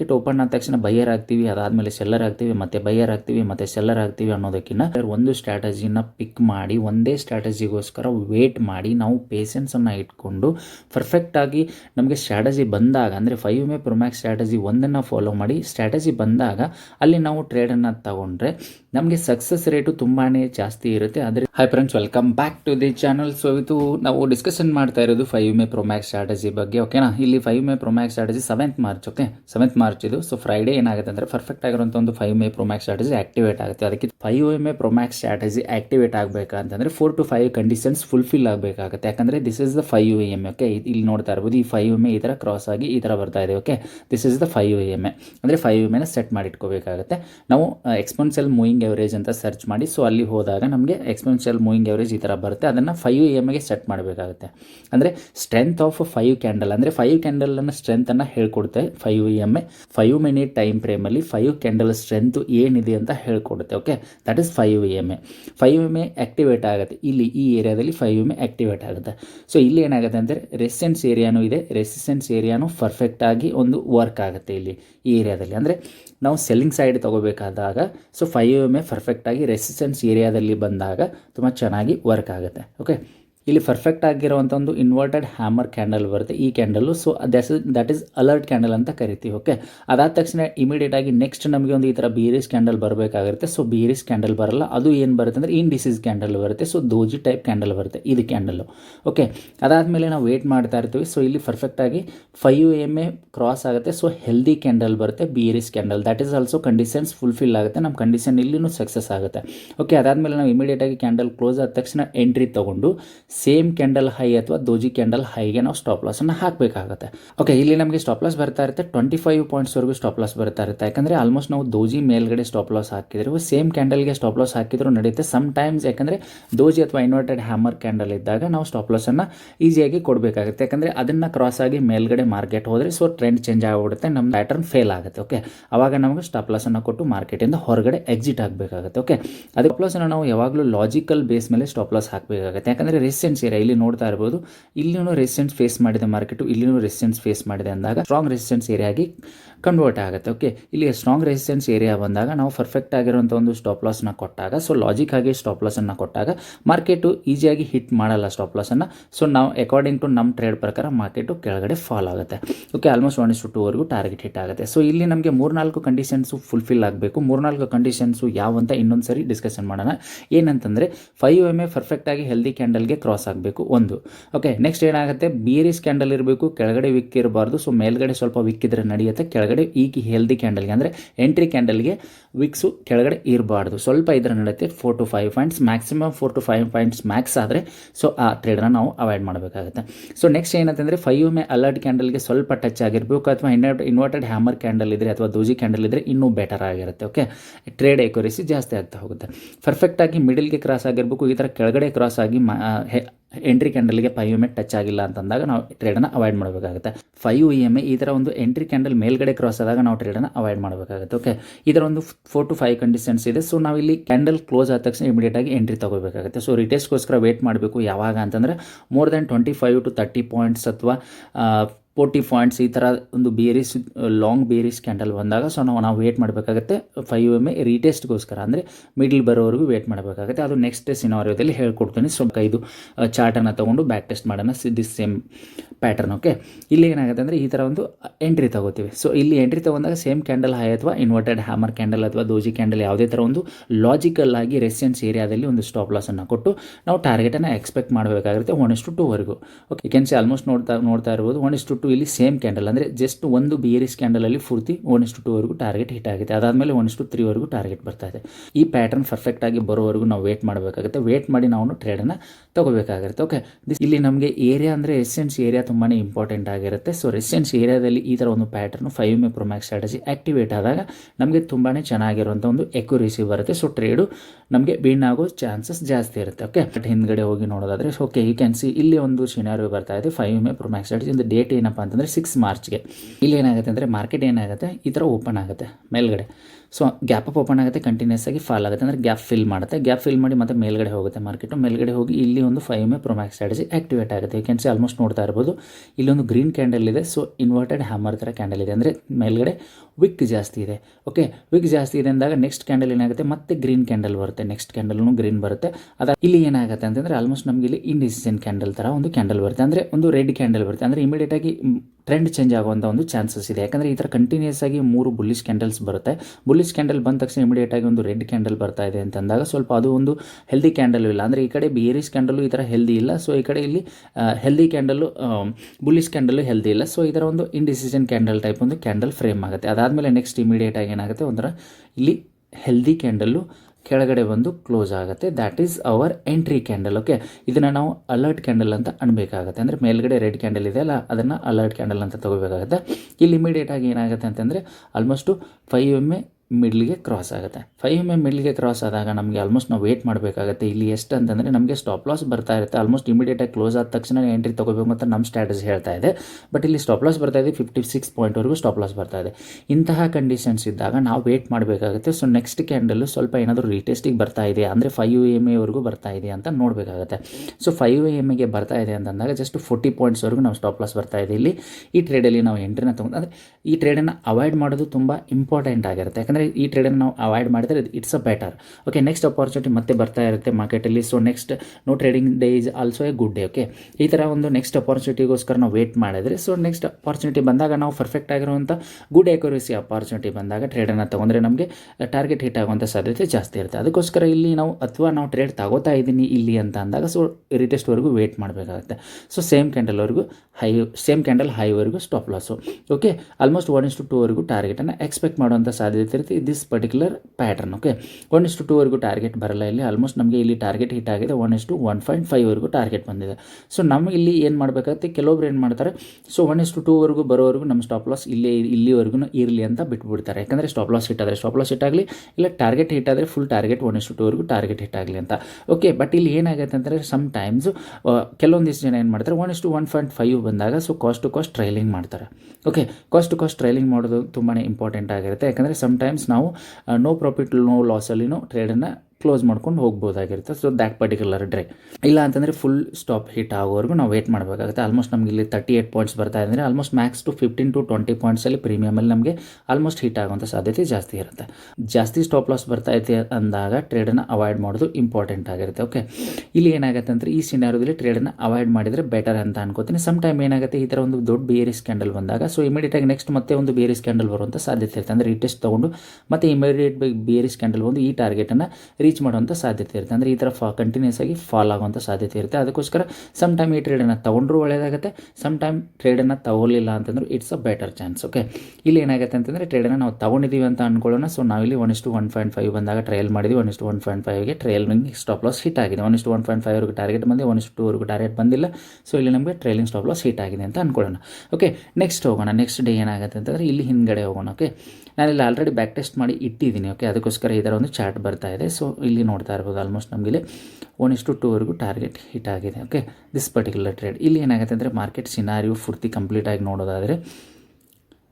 Market open ಆದ ತಕ್ಷಣ buyer ಆಗ್ತೀವಿ, ಅದಾದಮೇಲೆ ಸೆಲ್ಲರ್ ಆಗ್ತೀವಿ, ಮತ್ತೆ ಬೈಯರ್ ಆಗ್ತೀವಿ, ಮತ್ತೆ ಸೆಲ್ಲರ್ ಆಗ್ತೀವಿ ಅನ್ನೋದಕ್ಕಿಂತ ಒಂದು ಸ್ಟ್ರಾಟಜಿನ ಪಿಕ್ ಮಾಡಿ, ಒಂದೇ ಸ್ಟ್ರಾಟಜಿಗೋಸ್ಕರ ವೇಟ್ ಮಾಡಿ, ನಾವು ಪೇಷನ್ಸನ್ನು ಇಟ್ಕೊಂಡು ಪರ್ಫೆಕ್ಟಾಗಿ ನಮಗೆ ಸ್ಟ್ರಾಟಜಿ ಬಂದಾಗ, ಅಂದರೆ ಫೈವ್ ಮೇ ಪ್ರೊಮ್ಯಾಕ್ಸ್ ಸ್ಟ್ರಾಟಜಿ ಒಂದನ್ನು ಫಾಲೋ ಮಾಡಿ ಸ್ಟ್ರಾಟಜಿ ಬಂದಾಗ ಅಲ್ಲಿ ನಾವು ಟ್ರೇಡನ್ನು ತಗೊಂಡ್ರೆ ನಮಗೆ ಸಕ್ಸಸ್ ರೇಟು ತುಂಬಾ ಜಾಸ್ತಿ ಇರುತ್ತೆ. ಆದರೆ hi friends welcome back to the channel so ಇದು ನಾವು ಡಿಸ್ಕಷನ್ ಮಾಡ್ತಾ ಇರೋದು ಫೈವ್ ಮೇ ಪ್ರೊಮ್ಯಾಕ್ಸ್ ಸ್ಟ್ರಾಟಜಿ ಬಗ್ಗೆ ಓಕೆನಾ ಇಲ್ಲಿ five EMA promax strategy seventh March okay seventh March ಇದು. ಸೊ ಫ್ರೈಡೇ ಏನಾಗುತ್ತೆ ಅಂದರೆ ಪರ್ಫೆಕ್ಟ್ ಆಗಿರುವಂಥ ಒಂದು five EMA promax strategy activate ಆಗುತ್ತೆ. ಅದಕ್ಕೆ five EMA promax strategy activate ಆಗಬೇಕಂತಂದರೆ four to five conditions fulfil ಆಗಬೇಕಾಗುತ್ತೆ. ಯಾಕಂದರೆ this is the five M okay ಇಲ್ಲಿ ನೋಡ್ತಾ ಇರ್ಬೋದು, ಈ ಫೈವ್ ಮೇ ಈ ಥರ ಕ್ರಾಸ್ ಆಗಿ ಈ ಥರ ಬರ್ತಾ ಇದೆ okay this is the five M A ಅಂದರೆ ಫೈವ್ ಎಂ ಎನ ಸೆಟ್ ಮಾಡಿ ಇಟ್ಕೋಬೇಕಾಗುತ್ತೆ. ನಾವು ಎಕ್ಸ್ಪೆನ್ಷಿಯಲ್ ಮೂವಿಂಗ್ ಎವರೇಜ್ ಅಂತ ಸರ್ಚ್ ಮಾಡಿ ಸೊ ಅಲ್ಲಿ ಹೋದಾಗ ನಮಗೆ ಎಕ್ಸ್ಪೆನ್ಷಿಯಲ್ ಮೂವಿಂಗ್ ಎವರೇಜ್ ಈ ಥರ ಬರುತ್ತೆ. ಅದನ್ನು ಫೈವ್ ಎಮ್ಗೆ ಸೆಟ್ ಮಾಡಬೇಕಾಗುತ್ತೆ. ಅಂದರೆ ಸ್ಟ್ರೆಂತ್ ಆಫ್ ಫೈವ್ ಕ್ಯಾಂಡಲ್ ಅಂದರೆ ಫೈವ್ ಕ್ಯಾಂಡಲನ್ನು ಸ್ಟ್ರೆಂತನ್ನು ಹೇಳ್ಕೊಡುತ್ತೆ five M A five minute time ಫ್ರೇಮಲ್ಲಿ five candle strength ಏನಿದೆ ಅಂತ ಹೇಳ್ಕೊಡುತ್ತೆ okay that is five M A five M A activate ಆಗುತ್ತೆ. ಇಲ್ಲಿ ಈ ಏರಿಯಾದಲ್ಲಿ ಫೈವ್ ಎಂ ಎ ಆಕ್ಟಿವೇಟ್ ಆಗುತ್ತೆ. ಸೊ ಇಲ್ಲಿ ಏನಾಗುತ್ತೆ ಅಂದರೆ ರೆಸಿಸ್ಟೆನ್ಸ್ ಏರಿಯಾನೂ ಇದೆ. ರೆಸಿಸ್ಟೆನ್ಸ್ ಏರಿಯಾನು ಪರ್ಫೆಕ್ಟಾಗಿ ಒಂದು ವರ್ಕ್ ಆಗುತ್ತೆ ಇಲ್ಲಿ ಈ ಏರಿಯಾದಲ್ಲಿ ಅಂದರೆ ನಾವು ಸೆಲ್ಲಿಂಗ್ ಸೈಡ್ ತೊಗೋಬೇಕಾದಾಗ ಸೊ ಫೈವ್ ಎಂ ಎ ಪರ್ಫೆಕ್ಟಾಗಿ ರೆಸಿಸ್ಟೆನ್ಸ್ ಏರಿಯಾದಲ್ಲಿ ಬಂದಾಗ ತುಂಬ ಚೆನ್ನಾಗಿ ವರ್ಕ್ ಆಗುತ್ತೆ ಓಕೆ ಇಲ್ಲಿ ಪರ್ಫೆಕ್ಟ್ ಆಗಿರುವಂಥ ಒಂದು ಇನ್ವರ್ಟೆಡ್ ಹ್ಯಾಮರ್ ಕ್ಯಾಂಡಲ್ ಬರುತ್ತೆ. ಈ candle so thus that is alert candle ಅಂತ ಕರಿತೀವಿ ಓಕೆ ಅದಾದ ತಕ್ಷಣ ಇಮಿಡಿಯೇಟ್ ಆಗಿ ನೆಕ್ಸ್ಟ್ ನಮಗೆ ಒಂದು ಈ ಥರ ಬೀರಿಸ್ ಕ್ಯಾಂಡಲ್ ಬರಬೇಕಾಗಿರುತ್ತೆ. ಸೊ ಬೀರಿಸ್ ಕ್ಯಾಂಡಲ್ ಬರಲ್ಲ. ಅದು ಏನು ಬರುತ್ತೆ ಅಂದರೆ ಇನ್ ಡಿಸೀಸ್ ಕ್ಯಾಂಡಲ್ ಬರುತ್ತೆ. ಸೊ ದೋಜಿ ಟೈಪ್ ಕ್ಯಾಂಡಲ್ ಬರುತ್ತೆ ಇದು ಕ್ಯಾಂಡಲು ಓಕೆ ಅದಾದಮೇಲೆ ನಾವು ವೇಟ್ ಮಾಡ್ತಾ ಇರ್ತೀವಿ. ಸೊ ಇಲ್ಲಿ ಪರ್ಫೆಕ್ಟಾಗಿ ಫೈವ್ ಎಂ ಎ ಕ್ರಾಸ್ ಆಗುತ್ತೆ. ಸೊ ಹೆಲ್ದಿ ಕ್ಯಾಂಡಲ್ ಬರುತ್ತೆ bearish candle that is also conditions fulfil ಆಗುತ್ತೆ. ನಮ್ಮ ಕಂಡೀಷನ್ ಇಲ್ಲಿನೂ ಸಕ್ಸಸ್ ಆಗುತ್ತೆ ಓಕೆ ಅದಾದಮೇಲೆ ನಾವು ಇಮಿಡಿಯೇಟಾಗಿ ಕ್ಯಾಂಡಲ್ ಕ್ಲೋಸ್ ಆದ ತಕ್ಷಣ ಎಂಟ್ರಿ ತೊಗೊಂಡು ಸೇಮ್ ಕ್ಯಾಂಡಲ್ ಹೈ ಅಥವಾ ದೋಜಿ ಕ್ಯಾಂಡಲ್ ಹೈಗೆ ನಾವು ಸ್ಟಾಪ್ ಲಾಸನ್ನು ಹಾಕಬೇಕಾಗುತ್ತೆ. ಓಕೆ ಇಲ್ಲಿ ನಮಗೆ ಸ್ಟಾಪ್ ಲಾಸ್ ಬರ್ತಾ ಇರುತ್ತೆ. ಟ್ವೆಂಟಿ ಫೈವ್ ಪಾಯಿಂಟ್ಸ್ವರೆಗೂ ಸ್ಟಾಪ್ ಲಾಸ್ ಬರ್ತಾ ಇರುತ್ತೆ. ಯಾಕಂದರೆ ಆಲ್ಮೋಸ್ಟ್ ನಾವು ದೋಜಿ ಮೇಲ್ಗಡೆ ಸ್ಟಾಪ್ ಲಾಸ್ ಹಾಕಿದ್ರು ಸೇಮ್ ಕ್ಯಾಂಡಲ್ಗೆ ಸ್ಟಾಪ್ ಲಾಸ್ ಹಾಕಿದ್ರು ನಡೆಯುತ್ತೆ. ಸಮ್ ಟೈಮ್ಸ್ ಯಾಕಂದರೆ ದೋಜಿ ಅಥವಾ ಇನ್ವರ್ಟೆಡ್ ಹ್ಯಾಮರ್ ಕ್ಯಾಂಡಲ್ ಇದ್ದಾಗ ನಾವು ಸ್ಟಾಪ್ ಲಾಸನ್ನು ಈಸಿಯಾಗಿ ಕೊಡಬೇಕಾಗುತ್ತೆ. ಯಾಕಂದರೆ ಅದನ್ನು ಕ್ರಾಸ್ ಆಗಿ ಮೇಲ್ಗಡೆ ಮಾರ್ಕೆಟ್ ಹೋದರೆ ಸೊ ಟ್ರೆಂಡ್ ಚೇಂಜ್ ಆಗಿಬಿಡುತ್ತೆ ನಮ್ಮ ಪ್ಯಾಟರ್ನ್ ಫೇಲ್ ಆಗುತ್ತೆ. ಓಕೆ ಅವಾಗ ನಮಗೆ ಸ್ಟಾಪ್ ಲಾಸನ್ನು ಕೊಟ್ಟು ಮಾರ್ಕೆಟಿಂದ ಹೊರಗಡೆ ಎಕ್ಸಿಟ್ ಆಗಬೇಕಾಗುತ್ತೆ. ಓಕೆ ಅದಕ್ಕೆ ಲಾಸನ್ನು ನಾವು ಯಾವಾಗಲೂ ಲಾಜಿಕಲ್ ಬೇಸ್ ಮೇಲೆ ಸ್ಟಾಪ್ ಲಾಸ್ ಹಾಕಬೇಕಾಗುತ್ತೆ. ಯಾಕಂದರೆ ರೆಸಿಸ್ಟೆನ್ಸ್ ಏರಿಯಾ ಇಲ್ಲಿ ನೋಡ್ತಾ ಇರ್ಬೋದು. ಇಲ್ಲಿನೂ ರೆಸಿಸ್ಟೆನ್ಸ್ ಫೇಸ್ ಮಾಡಿದೆ ಮಾರ್ಕೆಟು ಇಲ್ಲಿನೂ ರೆಸಿಸ್ಟೆನ್ಸ್ ಫೇಸ್ ಮಾಡಿದೆ ಅಂದಾಗ ಸ್ಟ್ರಾಂಗ್ ರೆಸಿಸ್ಟೆನ್ಸ್ ಏರಿಯಾಗಿ ಕನ್ವರ್ಟ್ ಆಗುತ್ತೆ ಓಕೆ ಇಲ್ಲಿ ಸ್ಟ್ರಾಂಗ್ ರೆಸಿಸ್ಟೆನ್ಸ್ ಏರಿಯಾ ಬಂದಾಗ ನಾವು ಪರ್ಫೆಕ್ಟ್ ಆಗಿರುವಂಥ ಒಂದು ಸ್ಟಾಪ್ ಲಾಸ್ನ ಕೊಟ್ಟಾಗ ಸೊ ಲಾಜಿಕ್ ಆಗಿ ಸ್ಟಾಪ್ ಲಾಸನ್ನು ಕೊಟ್ಟಾಗ ಮಾರ್ಕೆಟು ಈಸಿಯಾಗಿ ಹಿಟ್ ಮಾಡಲ್ಲ ಸ್ಟಾಪ್ ಲಾಸನ್ನು ಸೊ ನಾವು ಅಕಾರ್ಡಿಂಗ್ ಟು ನಮ್ಮ ಟ್ರೇಡ್ ಪ್ರಕಾರ ಮಾರ್ಕೆಟು ಕೆಳಗಡೆ ಫಾಲ್ ಆಗುತ್ತೆ ಓಕೆ ಆಲ್ಮೋಸ್ಟ್ ಒನ್ ಇಸ್ಟು ಟೂವರೆಗೂ ಟಾರ್ಗೆಟ್ ಹಿಟ್ ಆಗುತ್ತೆ. ಸೊ ಇಲ್ಲಿ ನಮಗೆ ಮೂರ್ನಾಲ್ಕು ಕಂಡೀಷನ್ಸು ಫುಲ್ಫಿಲ್ ಆಗಬೇಕು. ಮೂರ್ನಾಲ್ಕು ಕಂಡೀಷನ್ಸು ಯಾವಂತ ಇನ್ನೊಂದು ಸರಿ ಡಿಸ್ಕಷನ್ ಮಾಡೋಣ. ಏನಂತಂದರೆ ಫೈವ್ ಎಂ ಎ ಪರ್ಫೆಕ್ಟಾಗಿ ಹೆಲ್ದಿ ಕ್ಯಾಂಡಲ್ಗೆ ಆಗಬೇಕು, ಒಂದು. ಓಕೆ ನೆಕ್ಸ್ಟ್ ಏನಾಗುತ್ತೆ? ಬೀರಿಸ್ ಕ್ಯಾಂಡಲ್ ಇರಬೇಕು, ಕೆಳಗಡೆ ವಿಕ್ ಇರಬಾರ್ದು ಸೊ ಮೇಲ್ಗಡೆ ಸ್ವಲ್ಪ ವಿಕ್ ಇದ್ರೆ ನಡೆಯುತ್ತೆ, ಕೆಳಗಡೆ ಈಗ ಹೆಲ್ದಿ ಕ್ಯಾಂಡಲ್ಗೆ ಅಂದರೆ ಎಂಟ್ರಿ ಕ್ಯಾಂಡಲ್ಗೆ ವಿಕ್ಸು ಕೆಳಗಡೆ ಇರಬಾರ್ದು. ಸ್ವಲ್ಪ ಇದ್ರೆ ನಡೆಯುತ್ತೆ four to five points maximum four to five points max ಆದರೆ ಸೊ ಆ ಟ್ರೇಡನ್ನ ನಾವು ಅವಾಯ್ಡ್ ಮಾಡಬೇಕಾಗುತ್ತೆ. ಸೊ ನೆಕ್ಸ್ಟ್ ಏನಂತಂದರೆ ಫೈವ್ ಮೇ ಅಲರ್ಟ್ ಕ್ಯಾಂಡಲ್ಗೆ ಸ್ವಲ್ಪ ಟಚ್ ಆಗಿರಬೇಕು, ಅಥವಾ ಇನ್ವರ್ಟ್ ಇನ್ವರ್ಟೆಡ್ ಹ್ಯಾಮರ್ ಕ್ಯಾಂಡಲ್ ಇದ್ದರೆ ಅಥವಾ ದೂಜಿ ಕ್ಯಾಂಡಲ್ ಇದ್ರೆ ಇನ್ನೂ ಬೆಟರ್ ಆಗಿರುತ್ತೆ ಓಕೆ ಟ್ರೇಡ್ ಎಕ್ಯುರೇಸಿ ಜಾಸ್ತಿ ಆಗ್ತಾ ಹೋಗುತ್ತೆ. ಪರ್ಫೆಕ್ಟಾಗಿ ಮಿಡಲ್ಗೆ ಕ್ರಾಸ್ ಆಗಿರಬೇಕು, ಈ ಥರ ಕೆಳಗಡೆ ಕ್ರಾಸ್ ಆಗಿ ಎಂಟ್ರಿ ಕ್ಯಾಂಡಲ್ಗೆ ಫೈವ್ ಎಂ ಎ ಟಚ್ ಆಗಿಲ್ಲ ಅಂತಂದಾಗ ನಾವು ಟ್ರೇಡನ್ನು ಅವಾಯ್ಡ್ ಮಾಡಬೇಕಾಗುತ್ತೆ. ಫೈವ್ ಇ ಎಂ ಎ ಈ ಥರ ಒಂದು ಎಂಟ್ರಿ ಕ್ಯಾಂಡಲ್ ಮೇಲ್ಗಡೆ ಕ್ರಾಸ್ ಆದಾಗ ನಾವು ಟ್ರೇಡನ್ನು ಅವಾಯ್ಡ್ ಮಾಡಬೇಕಾಗುತ್ತೆ. ಓಕೆ ಇದರ ಒಂದು ಫೋರ್ ಟು ಫೈವ್ ಕಂಡೀಷನ್ಸ್ ಇದೆ. ಸೊ ನಾವು ಇಲ್ಲಿ ಕ್ಯಾಂಡಲ್ ಕ್ಲೋಸ್ ಆದ ತಕ್ಷಣ ಇಮಿಡಿಯೇಟಾಗಿ ಎಂಟ್ರಿ ತಗೋಬೇಕಾಗುತ್ತೆ. ಸೊ ರಿಟೇಸ್ಗೋಸ್ಕರ ವೇಟ್ ಮಾಡಬೇಕು ಯಾವಾಗ ಅಂತಂದರೆ more than twenty five to thirty points ಅಥವಾ ಫೋರ್ಟಿ ಪಾಯಿಂಟ್ಸ್ ಈ ಥರ ಒಂದು ಬೇರಿಸ್, ಲಾಂಗ್ ಬೇರಿಸ್ ಕ್ಯಾಂಡಲ್ ಬಂದಾಗ ಸೊ ನಾವು ನಾವು ವೇಟ್ ಮಾಡಬೇಕಾಗುತ್ತೆ ಫೈವ್ ಎಂ ಎ ರೀಟೆಸ್ಟ್ಗೋಸ್ಕರ ಅಂದರೆ ಮಿಡ್ಲ್ ಬರೋವರೆಗೂ ವೇಟ್ ಮಾಡಬೇಕಾಗುತ್ತೆ. ಅದು ನೆಕ್ಸ್ಟ್ ಸಿನಾರಿಯೋದಲ್ಲಿ ಹೇಳ್ಕೊಡ್ತೀನಿ. ಸ್ವಲ್ಪ ಇದು ಚಾರ್ಟನ್ನು ತೊಗೊಂಡು ಬ್ಯಾಕ್ ಟೆಸ್ಟ್ ಮಾಡೋಣ. ದಿಸ್ ಸೇಮ್ ಪ್ಯಾಟರ್ನ್ ಓಕೆ ಇಲ್ಲಿ ಏನಾಗುತ್ತೆ ಅಂದರೆ ಈ ಥರ ಒಂದು ಎಂಟ್ರಿ ತಗೋತೀವಿ. ಸೊ ಇಲ್ಲಿ ಎಂಟ್ರಿ ತೊಗೊಂಡಾಗ ಸೇಮ್ ಕ್ಯಾಂಡಲ್ ಹೈ ಅಥವಾ ಇನ್ವರ್ಟೆಡ್ ಹ್ಯಾಮರ್ ಕ್ಯಾಂಡಲ್ ಅಥವಾ ದೋಜಿ ಕ್ಯಾಂಡಲ್ ಯಾವುದೇ ಥರ ಒಂದು ಲಾಜಿಕಲ್ ಆಗಿ ರೆಸಿಡೆನ್ಸ್ ಏರಿಯಾದಲ್ಲಿ ಒಂದು ಸ್ಟಾಪ್ ಲಾಸನ್ನು ಕೊಟ್ಟು ನಾವು ಟಾರ್ಗೆಟನ್ನು ಎಕ್ಸ್ಪೆಕ್ಟ್ ಮಾಡಬೇಕಾಗುತ್ತೆ ಒನ್ ಇಷ್ಟು ಟೂವರೆಗೂ ಓಕೆ ಕ್ಯಾನ್ ಆಲ್ಮೋಸ್ಟ್ ನೋಡ್ತಾ ನೋಡ್ತಾ ಇರ್ಬೋದು. ಒನ್ ಇಷ್ಟು ಟು ಇಲ್ಲಿ ಸೇಮ್ ಕ್ಯಾಂಡಲ್ ಅಂದರೆ ಜಸ್ಟ್ ಒಂದು ಬಿ ಬಿಯರಿಸ್ ಕ್ಯಾಂಡಲಲ್ಲಿ ಪೂರ್ತಿ ಒನ್ ಇಷ್ಟು ಟೂವರೆಗೂ ಟಾರ್ಗೆಟ್ ಹಿಟ್ ಆಗುತ್ತೆ. ಅದಾದಮೇಲೆ ಒನ್ ಇಷ್ಟು ತ್ರೀವರೆಗೂ ಟಾರ್ಗೆಟ್ ಬರ್ತಾ ಇದೆ. ಈ ಪ್ಯಾಟರ್ನ್ ಪರ್ಫೆಕ್ಟ್ ಆಗಿ ಬರೋವರೆಗೂ ನಾವು ವೇಟ್ ಮಾಡಬೇಕಾಗುತ್ತೆ. ವೇಟ್ ಮಾಡಿ ನಾವು ಟ್ರೇಡನ್ನು ತಗೋಬೇಕಾಗಿರುತ್ತೆ ಓಕೆ ಇಲ್ಲಿ ನಮಗೆ ಏರಿಯಾ ಅಂದರೆ ರೆಸಿಡೆನ್ಸ್ ಏರಿಯಾ ತುಂಬಾ ಇಂಪಾರ್ಟೆಂಟ್ ಆಗಿರುತ್ತೆ. ಸೊ ರೆಸಿಡೆನ್ಸ್ ಏರಿಯಾದಲ್ಲಿ ಈ ಥರ ಒಂದು pattern five EMA promax strategy activate ಆದಾಗ ನಮಗೆ ತುಂಬಾ ಚೆನ್ನಾಗಿರುವಂಥ ಒಂದು ಎಕ್ಯುರೇಸಿ ಬರುತ್ತೆ. ಸೊ ಟ್ರೇಡು ನಮಗೆ ವಿನ್ ಆಗೋ ಚಾನ್ಸಸ್ ಜಾಸ್ತಿ ಇರುತ್ತೆ. ಓಕೆ ಬಟ್ ಹಿಂದ್ಗಡೆ ಹೋಗಿ ನೋಡೋದಾದರೆ ಓಕೆ ಯು ಕ್ಯಾನ್ ಸಿ ಇಲ್ಲಿ ಒಂದು ಸಿನಾರಿಯೋ ಬರ್ತಾ ಇದೆ. ಫೈವ್ ಮೇ ಪ್ರೊಮ್ಯಾಕ್ಸ್ ಸ್ಟ್ರಾಟಜಿ ಒಂದು ಡೇಟ್ ಏನಪ್ಪ ಅಂತಂದರೆ ಸಿಕ್ಸ್ ಮಾರ್ಚ್ಗೆ ಇಲ್ಲಿ ಏನಾಗುತ್ತೆ ಅಂದರೆ ಮಾರ್ಕೆಟ್ ಏನಾಗುತ್ತೆ? ಈ ಥರ ಓಪನ್ ಆಗುತ್ತೆ ಮೇಲ್ಗಡೆ. ಸೊ ಗ್ಯಾಪ್ ಅಪ್ ಓಪನ್ ಆಗುತ್ತೆ ಕಂಟಿನ್ಯೂಸ್ ಆಗಿ ಫಾಲ್ ಆಗುತ್ತೆ. ಅಂದರೆ ಗ್ಯಾಪ್ ಫಿಲ್ ಮಾಡುತ್ತೆ. ಗ್ಯಾಪ್ ಫಿಲ್ ಮಾಡಿ ಮತ್ತೆ ಮೇಲ್ಗಡೆ ಹೋಗುತ್ತೆ ಮಾರ್ಕೆಟು ಮೇಲ್ಗಡೆ ಹೋಗಿ ಇಲ್ಲಿ ಒಂದು five EMA promax strategy activate ಆಗುತ್ತೆ. ಯು ಕ್ಯಾನ್ ಸಿ ಆಲ್ಮೋಸ್ಟ್ ನೋಡ್ತಾ ಇರ್ಬೋದು. ಇಲ್ಲಿ ಒಂದು ಗ್ರೀನ್ ಕ್ಯಾಂಡಲ್ ಇದೆ. ಸೊ ಇನ್ವರ್ಟೆಡ್ ಹ್ಯಾಮರ್ ಥರ ಕ್ಯಾಂಡಲ್ ಇದೆ. ಅಂದರೆ ಮೇಲ್ಗಡೆ ವಿಕ್ ಜಾಸ್ತಿ ಇದೆ. ಓಕೆ ವಿಕ್ ಜಾಸ್ತಿ ಇದೆ ಅಂದಾಗ ನೆಕ್ಸ್ಟ್ ಕ್ಯಾಂಡಲ್ ಏನಾಗುತ್ತೆ? ಮತ್ತೆ ಗ್ರೀನ್ ಕ್ಯಾಂಡಲ್ ಬರುತ್ತೆ. ನೆಕ್ಸ್ಟ್ ಕ್ಯಾಂಡಲ್ನು ಗ್ರೀನ್ ಬರುತ್ತೆ. ಅದ ಇಲ್ಲಿ ಏನಾಗುತ್ತೆ ಅಂತಂದರೆ ಆಲ್ಮೋಸ್ಟ್ ನಮಗೆ ಇಲ್ಲಿ ಇಂಡಿಸಿಷನ್ ಕ್ಯಾಂಡಲ್ ಥರ ಒಂದು ಕ್ಯಾಂಡಲ್ ಬರುತ್ತೆ. ಅಂದರೆ ಒಂದು ರೆಡ್ ಕ್ಯಾಂಡಲ್ ಬರುತ್ತೆ. ಅಂದರೆ ಇಮಿಡಿಯೇಟ್ ಆಗಿ ಟ್ರೆಂಡ್ ಚೇಂಜ್ ಆಗುವಂಥ ಒಂದು ಚಾನ್ಸಸ್ ಇದೆ. ಯಾಕಂದರೆ ಈ ಥರ ಕಂಟಿನ್ಯೂಸ್ ಆಗಿ ಮೂರು ಬುಲ್ಲಿಶ್ ಕ್ಯಾಂಡಲ್ಸ್ ಬರುತ್ತೆ. ಬುಲ್ಲಿಶ್ ಕ್ಯಾಂಡಲ್ ಬಂದ ತಕ್ಷಣ ಇಮಿಡಿಯೇಟ್ ಆಗಿ ಒಂದು ರೆಡ್ ಕ್ಯಾಂಡಲ್ ಬರ್ತಾ ಇದೆ ಅಂತಂದಾಗ ಸ್ವಲ್ಪ ಅದು ಒಂದು ಹೆಲ್ದಿ ಕ್ಯಾಂಡಲ್ ಇಲ್ಲ. ಅಂದರೆ ಈ ಕಡೆ ಬೇರಿಸ್ ಕ್ಯಾಂಡಲು ಈ ಥರ ಹೆಲ್ದಿ ಇಲ್ಲ. ಸೊ ಈ ಕಡೆ ಇಲ್ಲಿ healthy candle bullish candle healthy ಇಲ್ಲ. ಸೊ ಈ ಥರ ಒಂದು ಇಂಡಿಸಿಷನ್ ಕ್ಯಾಂಡಲ್ ಟೈಪ್ ಒಂದು ಕ್ಯಾಂಡಲ್ ಫ್ರೇಮ್ ಆಗುತ್ತೆ. ಅದಾದಮೇಲೆ ನೆಕ್ಸ್ಟ್ ಇಮಿಡಿಯೇಟ್ ಆಗಿ ಏನಾಗುತ್ತೆ? ಒಂಥರ ಇಲ್ಲಿ ಹೆಲ್ದಿ ಕ್ಯಾಂಡಲ್ಲು ಕೆಳಗಡೆ ಬಂದು ಕ್ಲೋಸ್ ಆಗುತ್ತೆ. That is our entry candle okay ಇದನ್ನು ನಾವು ಅಲರ್ಟ್ ಕ್ಯಾಂಡಲ್ ಅಂತ ಅನ್ಬೇಕಾಗುತ್ತೆ. ಅಂದರೆ ಮೇಲ್ಗಡೆ ರೆಡ್ ಕ್ಯಾಂಡಲ್ ಇದೆ ಅಲ್ಲ, ಅದನ್ನು ಅಲರ್ಟ್ ಕ್ಯಾಂಡಲ್ ಅಂತ ತಗೋಬೇಕಾಗುತ್ತೆ. ಇಲ್ಲಿ ಇಮಿಡಿಯೇಟ್ ಆಗಿ ಏನಾಗುತ್ತೆ ಅಂತಂದರೆ ಆಲ್ಮೋಸ್ಟು ಫೈವ್ ಎಂ ಎ ಮಿಡ್ಲಿಗೆ ಕ್ರಾಸ್ ಆಗುತ್ತೆ. ಫೈವ್ ಎಂ ಎಂ ಮಿಡ್ಲಿಗೆ ಕ್ರಾಸ್ ಆದಾಗ ನಮಗೆ ಆಲ್ಮೋಸ್ಟ್ ನಾವು ವೇಟ್ ಮಾಡಬೇಕಾಗುತ್ತೆ. ಇಲ್ಲಿ ಎಷ್ಟು ಅಂತಂದರೆ ನಮಗೆ ಸ್ಟಾಪ್ ಲಾಸ್ ಬರ್ತಾ ಇರುತ್ತೆ. ಆಲ್ಮೋಸ್ಟ್ ಇಮಿಡಿಯೇಟಾಗಿ ಕ್ಲೋಸ್ ಆದ ತಕ್ಷಣ ಎಂಟ್ರಿ ತೊಗೋಬೇಕು ಅಂತ ನಮ್ಮ ಸ್ಟ್ಯಾಟಸ್ ಹೇಳ್ತಾ ಇದೆ. ಬಟ್ ಇಲ್ಲಿ ಸ್ಟಾಪ್ ಲಾಸ್ ಬರ್ತಾ ಇದೆ ಫಿಫ್ಟಿ ಸಿಕ್ಸ್ ಪಾಯಿಂಟ್ವರೆಗೂ ಸ್ಟಾಪ್ ಲಾಸ್ ಬರ್ತಾ ಇದೆ. ಇಂತಹ ಕಂಡೀಷನ್ಸ್ ಇದ್ದಾಗ ನಾವು ವೇಟ್ ಮಾಡಬೇಕಾಗುತ್ತೆ. ಸೊ ನೆಕ್ಸ್ಟ್ ಕ್ಯಾಂಡಲ್ಲು ಸ್ವಲ್ಪ ಏನಾದರೂ ರೀಟೆಸ್ಟಿಗೆ ಬರ್ತಾ ಇದೆ ಅಂದರೆ ಫೈವ್ ಎಂ ಎವರೆಗೂ ಬರ್ತಾ ಇದೆ ಅಂತ ನೋಡಬೇಕಾಗುತ್ತೆ. ಸೊ ಫೈವ್ ಎಂ ಎಗೆ ಬರ್ತಾ ಇದೆ ಅಂತಂದಾಗ ಜಸ್ಟ್ ಫೋರ್ಟಿ ಪಾಯಿಂಟ್ಸ್ವರೆಗೂ ನಾವು ಸ್ಟಾಪ್ ಲಾಸ್ ಬರ್ತಾ ಇದೆ. ಇಲ್ಲಿ ಈ ಟ್ರೇಡಲ್ಲಿ ನಾವು ಎಂಟ್ರಿನ ತೊಗೊಂಡು ಅಂದರೆ ಈ ಟ್ರೇಡನ್ನು ಅವಾಯ್ಡ್ ಮಾಡೋದು ತುಂಬ ಇಂಪಾರ್ಟೆಂಟ್ ಆಗಿರುತ್ತೆ. ಯಾಕಂದರೆ ಈ ಟ್ರೇಡನ್ನು ನಾವು ಅವಾಯ್ಡ್ ಮಾಡಿದರೆ it's a better okay next opportunity ಮತ್ತೆ ಬರ್ತಾ ಇರುತ್ತೆ ಮಾರ್ಕೆಟಲ್ಲಿ so next no trading day is also a good day okay ಈ ಥರ ಒಂದು ನೆಕ್ಸ್ಟ್ ಅಪಾರ್ಚುನಿಟಿಗೋಸ್ಕರ ನಾವು ವೇಟ್ ಮಾಡಿದ್ರೆ ಸೊ ನೆಕ್ಸ್ಟ್ ಅಪಾರ್ಚುನಿಟಿ ಬಂದಾಗ ನಾವು ಪರ್ಫೆಕ್ಟ್ ಆಗಿರುವಂಥ ಗುಡ್ ಎಕ್ಯುರಸಿ ಅಪಾರ್ಚುನಿಟಿ ಬಂದಾಗ ಟ್ರೇಡನ್ನು ತೊಗೊಂಡ್ರೆ ನಮಗೆ ಟಾರ್ಗೆಟ್ ಹಿಟ್ ಆಗುವಂಥ ಸಾಧ್ಯತೆ ಜಾಸ್ತಿ ಇರುತ್ತೆ. ಅದಕ್ಕೋಸ್ಕರ ಇಲ್ಲಿ ನಾವು ಅಥವಾ ನಾವು ಟ್ರೇಡ್ ತಗೋತಾ ಇದ್ದೀನಿ ಇಲ್ಲಿ ಅಂತ ಅಂದಾಗ ಸೊ ರಿಟೆಸ್ಟ್ವರೆಗೂ ವೇಟ್ ಮಾಡಬೇಕಾಗುತ್ತೆ. ಸೊ ಸೇಮ್ ಕ್ಯಾಂಡಲ್ವರೆಗೂ high same candle ಹೈವರೆಗೂ stop loss okay almost one is to ಟೂವರೆಗೂ ಟಾರ್ಗೆಟನ್ನು ಎಕ್ಸ್ಪೆಕ್ಟ್ ಮಾಡುವಂಥ ಸಾಧ್ಯತೆ ಇರುತ್ತೆ. This particular pattern okay one is to ಟೂವರೆಗೂ target ಬರಲ್ಲ ಇಲ್ಲಿ. ಆಲ್ಮೋಸ್ಟ್ ನಮಗೆ ಇಲ್ಲಿ ಟಾರ್ಗೆಟ್ ಹಿಟ್ ಆಗಿದೆ. One is to one point ಫೈವ್ವರೆಗೂ target ಬಂದಿದೆ. ಸೊ ನಮಗೆ ಇಲ್ಲಿ ಏನು ಮಾಡಬೇಕಾಗುತ್ತೆ? ಕೆಲವೊಬ್ರು ಏನು ಮಾಡ್ತಾರೆ? ಸೊ ಒನ್ ಇಸ್ಟು ಟೂವರೆಗೂ ಬರೋವರೆಗೂ ನಮ್ಮ ಸ್ಟಾಪ್ ಲಾಸ್ ಇಲ್ಲೇ ಇಲ್ಲಿವರೆಗೂ ಇರಲಿ ಅಂತ ಬಿಟ್ಬಿಡ್ತಾರೆ. ಯಾಕಂದರೆ ಸ್ಟಾಪ್ ಲಾಸ್ ಹಿಟ್ ಆದರೆ ಸ್ಟಾಪ್ ಲಾಸ್ ಹಿಟ್ ಆಗಲಿ, ಇಲ್ಲ ಟಾರ್ಗೆಟ್ ಹಿಟ್ ಆದರೆ full target one is to ಟೂವರೆಗೂ target hit ಆಗಲಿ ಅಂತ. ಓಕೆ ಬಟ್ ಇಲ್ಲಿ ಏನಾಗುತ್ತೆ ಅಂತಂದರೆ ಸಮ್ ಟೈಮ್ಸು ಕೆಲವೊಂದಿಷ್ಟು ಜನ ಏನು ಮಾಡ್ತಾರೆ? One is to one point five ಬಂದಾಗ so cost to cost trailing ಮಾಡ್ತಾರೆ. Okay cost to cost trailing ಮಾಡೋದು ತುಂಬಾ ಇಂಪಾರ್ಟೆಂಟ್ ಆಗಿರುತ್ತೆ. ಯಾಕಂದರೆ ಸಮ್ ಟೈಮ್ಸ್ ನಾವು ನೋ ಪ್ರಾಫಿಟ್ ನೋ ಲಾಸಲ್ಲಿನೂ ಟ್ರೇಡನ್ನು ಕ್ಲೋಸ್ ಮಾಡ್ಕೊಂಡು ಹೋಗ್ಬೋದಾಗಿರುತ್ತೆ. ಸೊ ದ್ಯಾಟ್ ಪರ್ಟಿಕ್ಯುಲರ್ ಡ್ರೈ ಇಲ್ಲ ಅಂತಂದರೆ ಫುಲ್ ಸ್ಟಾಪ್ ಹಿಟ್ ಆಗೋವರೆಗೂ ನಾವು ವೇಟ್ ಮಾಡಬೇಕಾಗುತ್ತೆ. ಆಲ್ಮೋಸ್ಟ್ ನಮಗೆ ಇಲ್ಲಿ ತರ್ಟಿ ಏಟ್ ಪಾಯಿಂಟ್ಸ್ ಬರ್ತಾ ಇದ್ದರೆ almost max to fifteen to twenty ಪಾಯಿಂಟ್ಸಲ್ಲಿ ಪ್ರೀಮಿಯಮಲ್ಲಿ ನಮಗೆ ಆಲ್ಮೋಸ್ಟ್ ಹಿಟ್ ಆಗುವಂಥ ಸಾಧ್ಯತೆ ಜಾಸ್ತಿ ಇರುತ್ತೆ. ಜಾಸ್ತಿ ಸ್ಟಾಪ್ ಲಾಸ್ ಬರ್ತಾ ಇದೆ ಅಂದಾಗ ಟ್ರೇಡನ್ನು ಅವಾಯ್ಡ್ ಮಾಡೋದು ಇಂಪಾರ್ಟೆಂಟ್ ಆಗಿರುತ್ತೆ. ಓಕೆ ಇಲ್ಲಿ ಏನಾಗುತ್ತೆ ಅಂದರೆ ಈ ಸಿನಾರದಲ್ಲಿ ಟ್ರೇಡನ್ನು ಅವಾಯ್ಡ್ ಮಾಡಿದರೆ ಬೆಟರ್ ಅಂತ ಅನ್ಕೋತೀನಿ. ಸಮ್ ಟೈಮ್ ಏನಾಗುತ್ತೆ, ಈ ಥರ ಒಂದು ದೊಡ್ಡ ಬೇರಿಸ್ ಕ್ಯಾಂಡಲ್ ಬಂದಾಗ ಸೊ ಇಮಿಡಿಯೇಟಾಗಿ ನೆಕ್ಸ್ಟ್ ಮತ್ತೆ ಒಂದು ಬೇರಿಸ್ ಕ್ಯಾಂಡಲ್ ಬರುವಂಥ ಸಾಧ್ಯತೆ ಇರುತ್ತೆ. ಅಂದರೆ ರಿಟೆಸ್ಟ್ ತೊಗೊಂಡು ಮತ್ತೆ ಇಮಿಡಿಯೇಟ್ ಬೇರಿಸ್ ಸ್ಕ್ಯಾಂಡಲ್ ಬಂದು ಈ ಟಾರ್ಗೆಟನ್ನು ರೀಚ್ ಮಾಡುವಂಥ ಸಾಧ್ಯತೆ ಇರುತ್ತೆ. ಅಂದರೆ ಈ ಥರ ಫಾ ಕಂಟಿನ್ಯೂಸ್ ಆಗಿ ಫಾಲ್ ಆಗುವಂಥ ಸಾಧ್ಯತೆ ಇರುತ್ತೆ. ಅದಕ್ಕೋಸ್ಕರ ಸಮ್ ಟೈಮ್ ಈ ಟ್ರೇಡನ್ನು ತೊಗೊಂಡ್ರೂ ಒಳ್ಳೆಯದಾಗುತ್ತೆ ಸಮ್ ಟೈಮ್ ಟ್ರೇಡನ್ನು ತಗೊಳ್ಳಿಲ್ಲ ಅಂತಂದ್ರೆ it's a better chance okay ಇಲ್ಲಿ ಏನಾಗುತ್ತೆ ಅಂತಂದರೆ ಟ್ರೇಡನ್ನು ನಾವು ತೊಗೊಂಡಿದ್ದೀವಿ ಅಂತ ಅನ್ಕೊಳ್ಳೋಣ. ಸೊ ನಾವಿಲ್ಲಿ one is to one point five ಬಂದಾಗ ಟ್ರಯಲ್ ಮಾಡಿದ್ವಿ. One is to one point ಫೈವ್ಗೆ trailing stop loss hit ಆಗಿದೆ. One is to one point ಫೈವ್ವರೆಗೂ target ಬಂದಿದೆ. ಒನ್ ಇಷ್ಟು ಟೂವರೆಗೂ ಟಾರ್ಗೆಟ್ ಬಂದಿಲ್ಲ. ಸೊ ಇಲ್ಲಿ ನಮಗೆ ಟ್ರೈಲಿಂಗ್ ಸ್ಟಾಪ್ ಲಾಸ್ ಹಿಟ್ ಆಗಿದೆ ಅಂತ ಅನ್ಕೊಳ್ಳೋಣ ಓಕೆ ನೆಕ್ಸ್ಟ್ ಹೋಗೋಣ. ನೆಕ್ಸ್ಟ್ ಡೇ ಏನಾಗುತ್ತೆ ಅಂತಂದರೆ ಇಲ್ಲಿ ಹಿಂದ್ಗಡೆ ಹೋಗೋಣ ಓಕೆ ನಾನಿಲ್ಲಿ ಆಲ್ರೆಡಿ ಬ್ಯಾಕ್ ಟೆಸ್ಟ್ ಮಾಡಿ ಇಟ್ಟಿದ್ದೀನಿ ಓಕೆ ಅದಕ್ಕೋಸ್ಕರ ಈ ಥರ ಒಂದು ಚಾರ್ಟ್ ಬರ್ತಾ ಇದೆ. ಸೊ ಇಲ್ಲಿ ನೋಡ್ತಾ ಇರ್ಬೋದು ಆಲ್ಮೋಸ್ಟ್ ನಮಗೆ ಇಲ್ಲಿ ಒನ್ ಇಷ್ಟು ಟೂವರೆಗೂ ಟಾರ್ಗೆಟ್ ಹಿಟ್ ಆಗಿದೆ ಓಕೆ ದಿಸ್ ಪರ್ಟಿಕ್ಯುಲರ್ ಟ್ರೇಡ್ ಇಲ್ಲಿ ಏನಾಗುತ್ತೆ ಅಂದರೆ ಮಾರ್ಕೆಟ್ ಸಿನಾರಿಯು ಪೂರ್ತಿ ಕಂಪ್ಲೀಟಾಗಿ ನೋಡೋದಾದರೆ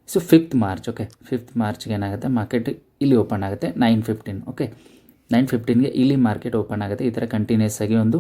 so fifth March okay fifth ಮಾರ್ಚ್ಗೆ ಏನಾಗುತ್ತೆ ಮಾರ್ಕೆಟ್ ಇಲ್ಲಿ ಓಪನ್ ಆಗುತ್ತೆ ನೈನ್ ಫಿಫ್ಟೀನ್ ಓಕೆ ನೈನ್ ಫಿಫ್ಟೀನ್ಗೆ ಇಲ್ಲಿ ಮಾರ್ಕೆಟ್ ಓಪನ್ ಆಗುತ್ತೆ, ಈ ಥರ ಕಂಟಿನ್ಯೂಸ್ ಆಗಿ ಒಂದು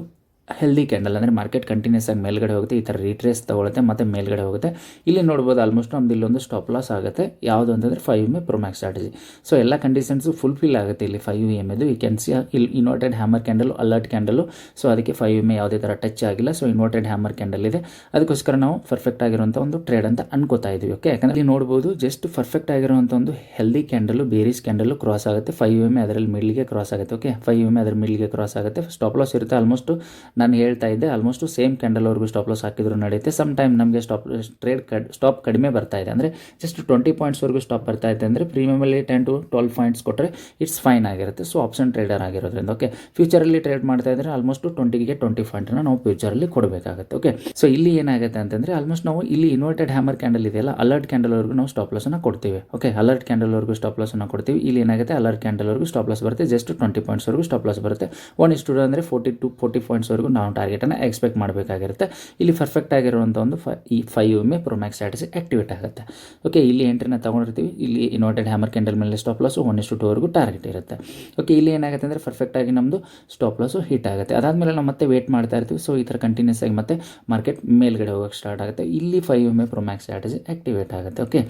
ಹೆಲ್ದಿ ಕ್ಯಾಂಡಲ್ ಅಂದರೆ ಮಾರ್ಕೆಟ್ ಕಂಟಿನ್ಯೂಸ್ ಆಗಿ ಮೇಲ್ಗಡೆ ಹೋಗುತ್ತೆ, ಈ ಥರ ರೀಟ್ರೇಸ್ ತೊಗೊಳುತ್ತೆ, ಮತ್ತು ಮೇಲ್ಗಡೆ ಹೋಗುತ್ತೆ. ಇಲ್ಲಿ ನೋಡ್ಬೋದು ಆಲ್ಮೋಸ್ಟ್ ನಮ್ದು ಇಲ್ಲೊಂದು ಸ್ಟಾಪ್ ಲಾಸ್ ಆಗುತ್ತೆ. ಯಾವುದು ಅಂತಂದರೆ five M A ProMax strategy so ಎಲ್ಲ ಕಂಡೀಷನ್ಸು ಫುಲ್ಫಿಲ್ ಆಗುತ್ತೆ ಇಲ್ಲಿ ಫೈವ್ ಎಂ ಎದು ಈ ಕ್ಯಾನ್ ಸಿ ಇಲ್ಲಿ inverted hammer candle alert candle so ಅದಕ್ಕೆ ಫೈವ್ ಎಂ ಯಾವುದೇ ಥರ ಟಚ್ ಆಗಿಲ್ಲ. ಸೊ ಇನ್ವರ್ಟೆಡ್ ಹ್ಯಾಮರ್ ಕ್ಯಾಂಡಲ್ ಇದೆ. ಅದಕ್ಕೋಸ್ಕರ ನಾವು ಪರ್ಫೆಕ್ಟ್ ಆಗಿರುವಂಥ ಒಂದು ಟ್ರೇಡ್ ಅಂತ ಅನ್ಕೋತಾ ಇದ್ದೀವಿ ಓಕೆ ಯಾಕಂದರೆ ಇಲ್ಲಿ ನೋಡ್ಬೋದು ಜಸ್ಟ್ ಪರ್ಫೆಕ್ಟ್ ಆಗಿರುವಂಥ ಒಂದು healthy candle bearish candle cross ಆಗುತ್ತೆ. ಫೈವ್ ಎಂ ಎ ಅದರಲ್ಲಿ ಮಿಡ್ಲಿಗೆ ಕ್ರಾಸ್ ಆಗುತ್ತೆ ಓಕೆ ಫೈವ್ ಎಂ ಎ ಅದರ ಮಿಡ್ಲಿಗೆ ಕ್ರಾಸ್ ಆಗುತ್ತೆ. ಸ್ಟಾಪ್ ಲಾಸ್ ಇರುತ್ತೆ ಆಲ್ಮೋಸ್ಟ್ ನಾನು ಹೇಳ್ತಾ ಇದ್ದೆ ಆಲ್ಮೋಸ್ಟ್ ಸೇಮ್ ಕ್ಯಾಂಡಲ್ವರೆಗೂ ಸ್ಟಾಪ್ ಲಾಸ್ ಹಾಕಿದ್ರು ನಡೆಯುತ್ತೆ. ಸಮ್ ಟೈಮ್ ನಮಗೆ ಸ್ಟಾಪ್ ಟ್ರೇಡ್ ಸ್ಟಾಪ್ ಕಡಿಮೆ ಬರ್ತಾ ಇದೆ. ಅಂದರೆ ಜಸ್ಟ್ ಟ್ವೆಂಟಿ ಪಾಯಿಂಟ್ಸ್ವರೆಗೂ ಸ್ಟಾಪ್ ಬರ್ತಾ ಇದೆ ಅಂದರೆ ಪ್ರೀಮಿಯಮಲ್ಲಿ ಟೆನ್ ಟು ಟ್ವೆಲ್ ಪಾಯಿಂಟ್ಸ್ ಕೊಟ್ಟರೆ ಇಟ್ಸ್ ಫೈನ್ ಆಗಿರುತ್ತೆ. ಸೊ ಆಪ್ಷನ್ ಟ್ರೇಡರ್ ಆಗಿರೋದ್ರಿಂದ ಓಕೆ ಫ್ಯೂಚರಲ್ಲಿ ಟ್ರೇಡ್ ಮಾಡ್ತಾ ಇದ್ದರೆ ಆಲ್ಮೋಸ್ಟ್ ಟ್ವೆಂಟಿಗೆ ಟ್ವೆಂಟಿ ಪಾಯಿಂಟನ್ನು ನಾವು ಫ್ಯೂಚರಲ್ಲಿ ಕೊಡಬೇಕಾಗುತ್ತೆ ಓಕೆ ಸೊ ಇಲ್ಲಿ ಏನಾಗುತ್ತೆ ಅಂತಂದರೆ ಆಲ್ಮೋಸ್ಟ್ ನಾವು ಇಲ್ಲಿ ಇನ್ವರ್ಟೆಡ್ ಹ್ಯಾಮರ್ ಕ್ಯಾಂಡಲ್ ಇದೆಯಲ್ಲ ಅಲರ್ಟ್ ಕ್ಯಾಂಡಲ್ವರೆಗೂ ನಾವು ಸ್ಟಾಪ್ ಲಾಸನ್ನು ಕೊಡ್ತೀವಿ ಓಕೆ ಅಲರ್ಟ್ ಕ್ಯಾಂಡಲ್ವರೆಗೂ ಸ್ಟಾಪ್ ಲಾಸನ್ನು ಕೊಡ್ತೀವಿ. ಇಲ್ಲಿ ಏನಾಗುತ್ತೆ ಅಲರ್ಟ್ ಕ್ಯಾಂಡಲ್ವರೆಗೂ ಸ್ಟಾಪ್ ಲಾಸ್ ಬರುತ್ತೆ ಜಸ್ಟ್ ಟ್ವೆಂಟಿ ಪಾಯಿಂಟ್ಸ್ವರೆಗೂ ಸ್ಟಾಪ್ ಲಾಸ್ ಬರುತ್ತೆ. ಒನ್ ಇಷ್ಟು ಅಂದರೆ ಫೋರ್ಟಿ ಟು ಫೋರ್ಟಿ ಪಾಯಿಂಟ್ಸ್ವರೆಗೂ ನಾವು ಟಾರ್ಗೆಟನ್ನು ಎಕ್ಸ್ಪೆಕ್ಟ್ ಮಾಡಬೇಕಾಗಿರುತ್ತೆ. ಇಲ್ಲಿ ಪರ್ಫೆಕ್ಟ್ ಆಗಿರುವಂಥ ಒಂದು ಫೈ, ಈ five A ProMax strategy activate ಆಗುತ್ತೆ. ಓಕೆ ಇಲ್ಲಿ ಎಂಟ್ರಿನ ತೊಗೊಂಡಿರ್ತೀವಿ. ಇಲ್ಲಿ ಇನ್ವರ್ಟೆಡ್ ಹ್ಯಾಮರ್ ಕ್ಯಾಂಡಲ್ ಮೇಲೆ stop loss one is to ಟೂವರೆಗೂ target ಇರುತ್ತೆ. ಓಕೆ ಇಲ್ಲಿ ಏನಾಗುತ್ತೆ ಅಂದರೆ ಪರ್ಫೆಕ್ಟಾಗಿ ನಮ್ಮದು ಸ್ಟಾಪ್ ಲಾಸು ಹಿಟ್ ಆಗುತ್ತೆ. ಅದಾದಮೇಲೆ ನಾವು ಮತ್ತೆ ವೇಟ್ ಮಾಡ್ತಾ ಇರ್ತೀವಿ. ಸೊ ಈ ಥರ ಕಂಟಿನ್ಯೂಸ್ ಆಗಿ ಮತ್ತೆ ಮಾರ್ಕೆಟ್ ಮೇಲ್ಗಡೆ ಹೋಗೋಕ್ಕೆ ಸ್ಟಾರ್ಟ್ ಆಗುತ್ತೆ. ಇಲ್ಲಿ five M A promax strategy activate ಆಗುತ್ತೆ. ಓಕೆ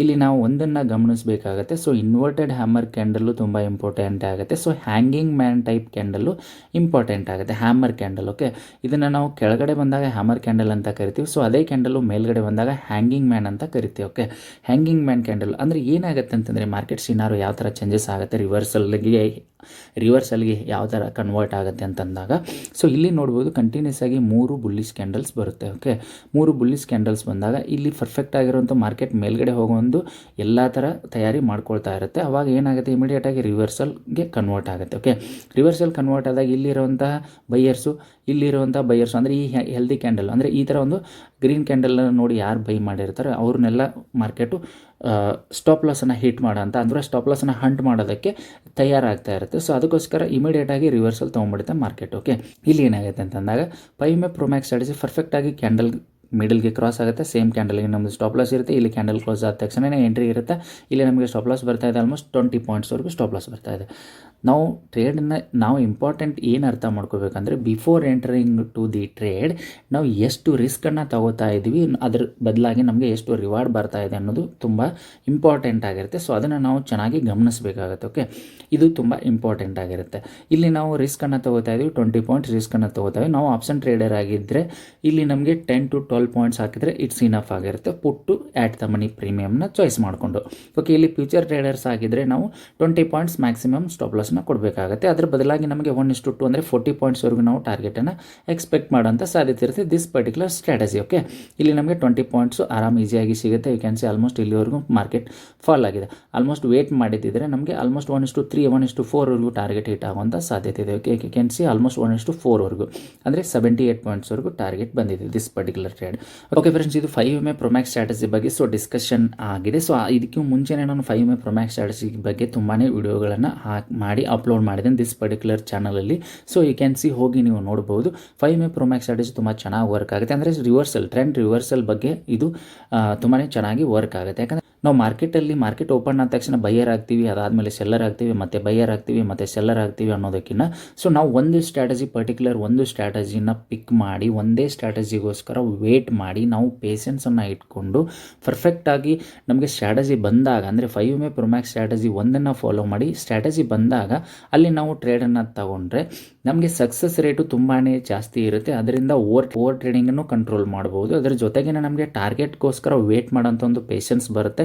ಇಲ್ಲಿ ನಾವು ಒಂದನ್ನು ಗಮನಿಸಬೇಕಾಗತ್ತೆ. ಸೊ ಇನ್ವರ್ಟೆಡ್ ಹ್ಯಾಮರ್ ಕ್ಯಾಂಡಲ್ಲು ತುಂಬ ಇಂಪಾರ್ಟೆಂಟ್ ಆಗುತ್ತೆ. So hanging man type candle important ಆಗುತ್ತೆ. ಹ್ಯಾಮರ್ ಕ್ಯಾಂಡಲ್ ಓಕೆ ಇದನ್ನು ನಾವು ಕೆಳಗಡೆ ಬಂದಾಗ ಹ್ಯಾಮರ್ ಕ್ಯಾಂಡಲ್ ಅಂತ ಕರಿತೀವಿ. ಸೊ ಅದೇ ಕ್ಯಾಂಡಲ್ಲು ಮೇಲ್ಗಡೆ ಬಂದಾಗ ಹ್ಯಾಂಗಿಂಗ್ ಮ್ಯಾನ್ ಅಂತ ಕರಿತೀವಿ ಓಕೆ ಹ್ಯಾಂಗಿಂಗ್ ಮ್ಯಾನ್ ಕ್ಯಾಂಡಲ್ ಅಂದರೆ ಏನಾಗುತ್ತೆ ಅಂತಂದರೆ ಮಾರ್ಕೆಟ್ ಸಿನಾರು ಯಾವ ಥರ ಚೇಂಜಸ್ ಆಗುತ್ತೆ ರಿವರ್ಸಲ್ಗೆ ರಿವರ್ಸಲ್ಗೆ ಯಾವ ಥರ ಕನ್ವರ್ಟ್ ಆಗುತ್ತೆ ಅಂತಂದಾಗ. ಸೊ ಇಲ್ಲಿ ನೋಡ್ಬೋದು ಕಂಟಿನ್ಯೂಸ್ ಆಗಿ ಮೂರು ಬುಲ್ಲಿಸ್ ಕ್ಯಾಂಡಲ್ಸ್ ಬರುತ್ತೆ ಓಕೆ ಮೂರು ಬುಲ್ಲಿಸ್ ಕ್ಯಾಂಡಲ್ಸ್ ಬಂದಾಗ ಇಲ್ಲಿ ಪರ್ಫೆಕ್ಟ್ ಆಗಿರುವಂಥ ಮಾರ್ಕೆಟ್ ಮೇಲ್ಗಡೆ ಹೋಗೋ ಒಂದು ಎಲ್ಲ ಥರ ತಯಾರಿ ಮಾಡ್ಕೊಳ್ತಾ ಇರುತ್ತೆ. ಅವಾಗ ಏನಾಗುತ್ತೆ ಇಮಿಡಿಯೇಟಾಗಿ ರಿವರ್ಸಲ್ಗೆ ಕನ್ವರ್ಟ್ ಆಗುತ್ತೆ. ಓಕೆ ರಿವರ್ಸಲ್ ಕನ್ವರ್ಟ್ ಆದಾಗ ಇಲ್ಲಿರುವಂತಹ ಬೈಯರ್ಸು ಇಲ್ಲಿರುವಂಥ ಬೈಯರ್ಸು ಅಂದರೆ ಈ ಹೆಲ್ದಿ ಕ್ಯಾಂಡಲ್ ಅಂದರೆ ಈ ಥರ ಒಂದು ಗ್ರೀನ್ ಕ್ಯಾಂಡಲ್ ನೋಡಿ ಯಾರು ಬೈ ಮಾಡಿರ್ತಾರೆ, ಅವ್ರನ್ನೆಲ್ಲ ಮಾರ್ಕೆಟು ಸ್ಟಾಪ್ ಲಾಸನ್ನು ಹಿಟ್ ಮಾಡೋ ಅಂತ ಅಂದರೆ ಸ್ಟಾಪ್ ಲಾಸನ್ನು ಹಂಟ್ ಮಾಡೋದಕ್ಕೆ ತಯಾರಾಗ್ತಾ ಇರುತ್ತೆ. ಸೊ ಅದಕ್ಕೋಸ್ಕರ ಇಮಿಡಿಯೇಟಾಗಿ ರಿವರ್ಸಲ್ ತೊಗೊಂಡ್ಬಿಡುತ್ತೆ ಮಾರ್ಕೆಟ್ ಓಕೆ ಇಲ್ಲಿ ಏನಾಗುತ್ತೆ ಅಂತಂದಾಗ ಪೈಮೆ ಪ್ರೊಮ್ಯಾಕ್ಸ್ ಸ್ಟ್ರಾಟಜಿ ಪರ್ಫೆಕ್ಟಾಗಿ ಕ್ಯಾಂಡಲ್ ಮಿಡಲ್ಗೆ ಕ್ರಾಸ್ ಆಗುತ್ತೆ. ಸೇಮ್ ಕ್ಯಾಂಡಲ್ಗೆ ನಮ್ಮದು ಸ್ಟಾಪ್ ಲಾಸ್ ಇರುತ್ತೆ. ಇಲ್ಲಿ ಕ್ಯಾಂಡಲ್ ಕ್ಲೋಸ್ ಆದ ತಕ್ಷಣ ಎಂಟ್ರಿ ಇರುತ್ತೆ. ಇಲ್ಲಿ ನಮಗೆ ಸ್ಟಾಪ್ ಲಾಸ್ ಬರ್ತಾ ಇದೆ ಆಲ್ಮೋಸ್ಟ್ ಟ್ವೆಂಟಿ ಪಾಯಿಂಟ್ಸ್ವರೆಗೂ ಸ್ಟಾಪ್ ಲಾಸ್ ಬರ್ತಾ ಇದೆ. ನಾವು ಟ್ರೇಡನ್ನ ನಾವು ಇಂಪಾರ್ಟೆಂಟ್ ಏನು ಅರ್ಥ ಮಾಡ್ಕೋಬೇಕಂದ್ರೆ before entering to the trade ನಾವು ಎಷ್ಟು ರಿಸ್ಕನ್ನು ತಗೋತಾ ಇದ್ದೀವಿ, ಅದ್ರ ಬದಲಾಗಿ ನಮಗೆ ಎಷ್ಟು ರಿವಾರ್ಡ್ ಬರ್ತಾ ಇದೆ ಅನ್ನೋದು ತುಂಬ ಇಂಪಾರ್ಟೆಂಟ್ ಆಗಿರುತ್ತೆ. ಸೊ ಅದನ್ನು ನಾವು ಚೆನ್ನಾಗಿ ಗಮನಿಸಬೇಕಾಗುತ್ತೆ ಓಕೆ ಇದು ತುಂಬ ಇಂಪಾರ್ಟೆಂಟ್ ಆಗಿರುತ್ತೆ. ಇಲ್ಲಿ ನಾವು ರಿಸ್ಕನ್ನು ತಗೋತಾ ಇದ್ದೀವಿ ಟ್ವೆಂಟಿ ಪಾಯಿಂಟ್ಸ್ ರಿಸ್ಕನ್ನು ತಗೋತಾ ಇದ್ದೀವಿ ನಾವು ಆಪ್ಷನ್ ಟ್ರೇಡರ್ ಆಗಿದ್ದರೆ ಇಲ್ಲಿ ನಮಗೆ ಟೆನ್ ಟು ಟ್ವೆಲ್ ಪಾಯಿಂಟ್ಸ್ ಹಾಕಿದರೆ ಇಟ್ಸ್ ಇನಫ್ ಆಗಿರುತ್ತೆ. ಪುಟ್ಟು ಆ್ಯಟ್ ದ ಮನಿ ಪ್ರೀಮಿಯಮ್ನ ಚಾಯ್ಸ್ ಮಾಡಿಕೊಂಡು. ಓಕೆ ಇಲ್ಲಿ ಫ್ಯೂಚರ್ ಟ್ರೇಡರ್ಸ್ ಆಗಿದ್ದರೆ ನಾವು ಟ್ವೆಂಟಿ ಪಾಯಿಂಟ್ಸ್ ಮ್ಯಾಕ್ಸಿಮಮ್ ಸ್ಟಾಪ್ ಲಾಸ್ನ ಕೊಡಬೇಕಾಗುತ್ತೆ. ಅದರ ಬದಲಾಗಿ ನಮಗೆ ಒನ್ ಇಷ್ಟು ಟು ಅಂದರೆ ಫೋರ್ಟಿ ಪಾಯಿಂಟ್ಸ್ವರೆಗೂ ನಾವು ಟಾರ್ಗೆಟನ್ನು ಎಕ್ಸ್ಪೆಕ್ಟ್ ಮಾಡೋಂಥ ಸಾಧ್ಯತೆ ಇರುತ್ತೆ ದಿಸ್ ಪರ್ಟಿಕ್ಯುಲರ್ ಸ್ಟ್ರಾಟಜಿ ಓಕೆ ಇಲ್ಲಿ ನಮಗೆ ಟ್ವೆಂಟಿ ಪಾಯಿಂಟ್ಸು ಆರಾಮ್ ಈಸಿಯಾಗಿ ಸಿಗುತ್ತೆ. ಯು ಕ್ಯಾನ್ ಸಿ ಆಲ್ಮೋಸ್ಟ್ ಇಲ್ಲಿವರೆಗೂ ಮಾರ್ಕೆಟ್ ಫಾಲ್ ಆಗಿದೆ. ಆಲ್ಮೋಸ್ಟ್ ವೇಟ್ ಮಾಡಿದ್ದಿದ್ರೆ ನಮಗೆ almost one is to three one is to ಫೋರ್ವರೆಗೂ target hit ಆಗುವಂಥ ಸಾಧ್ಯತೆ ಇದೆ okay you can see almost one is to ಫೋರ್ವರೆಗೂ ಅಂದರೆ ಸೆವೆಂಟಿ ಏಟ್ ಪಾಯಿಂಟ್ಸ್ವರೆಗೂ ಟಾರ್ಗೆಟ್ ಬಂದಿದೆ this particular trade okay friends ಇದು five M A ProMax strategy ಬಗ್ಗೆ so discussion ಆಗಿದೆ. So ಇದಕ್ಕೂ ಮುಂಚೆನೇ ನಾನು five M A ProMax strategy ಬಗ್ಗೆ ತುಂಬಾ ವಿಡಿಯೋಗಳನ್ನು ಹಾಕಿ, ಮಾಡಿ ಅಪ್ಲೋಡ್ ಮಾಡಿದ್ದೇನೆ ದಿಸ್ ಪರ್ಟಿಕ್ಯುಲರ್ ಚಾನಲಲ್ಲಿ ಸೊ ಯು ಕ್ಯಾನ್ ಸಿ ಹೋಗಿ ನೀವು ನೋಡ್ಬೋದು. Five M A ProMax strategy ತುಂಬ ಚೆನ್ನಾಗಿ ವರ್ಕ್ ಆಗುತ್ತೆ. ಅಂದರೆ ರಿವರ್ಸಲ್ ಟ್ರೆಂಡ್ ರಿವರ್ಸಲ್ ಬಗ್ಗೆ ಇದು ತುಂಬಾ ಚೆನ್ನಾಗಿ ವರ್ಕ್ ಆಗುತ್ತೆ. ಯಾಕಂದರೆ ನಾವು ಮಾರ್ಕೆಟಲ್ಲಿ ಮಾರ್ಕೆಟ್ ಓಪನ್ ಆದ ತಕ್ಷಣ ಬೈಯರ್ ಆಗ್ತೀವಿ, ಅದಾದಮೇಲೆ ಸೆಲ್ಲರ್ ಆಗ್ತೀವಿ, ಮತ್ತು ಬೈಯರ್ ಆಗ್ತೀವಿ, ಮತ್ತು ಸೆಲ್ಲರ್ ಆಗ್ತೀವಿ ಅನ್ನೋದಕ್ಕಿಂತ ಸೊ ನಾವು ಒಂದು ಸ್ಟ್ರಾಟಜಿ ಪರ್ಟಿಕ್ಯುಲರ್ ಒಂದು ಸ್ಟ್ರಾಟಜಿನ ಪಿಕ್ ಮಾಡಿ, ಒಂದೇ ಸ್ಟ್ರಾಟಜಿಗೋಸ್ಕರ ವೇಟ್ ಮಾಡಿ, ನಾವು ಪೇಷನ್ಸನ್ನು ಇಟ್ಕೊಂಡು ಪರ್ಫೆಕ್ಟಾಗಿ ನಮಗೆ ಸ್ಟ್ರಾಟಜಿ ಬಂದಾಗ, ಅಂದರೆ ಫೈವ್ ಮೇ ಪ್ರೊಮ್ಯಾಕ್ಸ್ ಸ್ಟ್ರಾಟಜಿ ಒಂದನ್ನು ಫಾಲೋ ಮಾಡಿ ಸ್ಟ್ರಾಟಜಿ ಬಂದಾಗ ಅಲ್ಲಿ ನಾವು ಟ್ರೇಡನ್ನು ತಗೊಂಡ್ರೆ ನಮಗೆ ಸಕ್ಸಸ್ ರೇಟು ತುಂಬಾ ಜಾಸ್ತಿ ಇರುತ್ತೆ. ಅದರಿಂದ ಓವರ್ ಓವರ್ ಟ್ರೇಡಿಂಗನ್ನು ಕಂಟ್ರೋಲ್ ಮಾಡ್ಬೋದು. ಅದರ ಜೊತೆಗೆ ನಮಗೆ ಟಾರ್ಗೆಟ್ಗೋಸ್ಕರ ವೇಟ್ ಮಾಡೋಂಥ ಒಂದು ಪೇಷನ್ಸ್ ಬರುತ್ತೆ.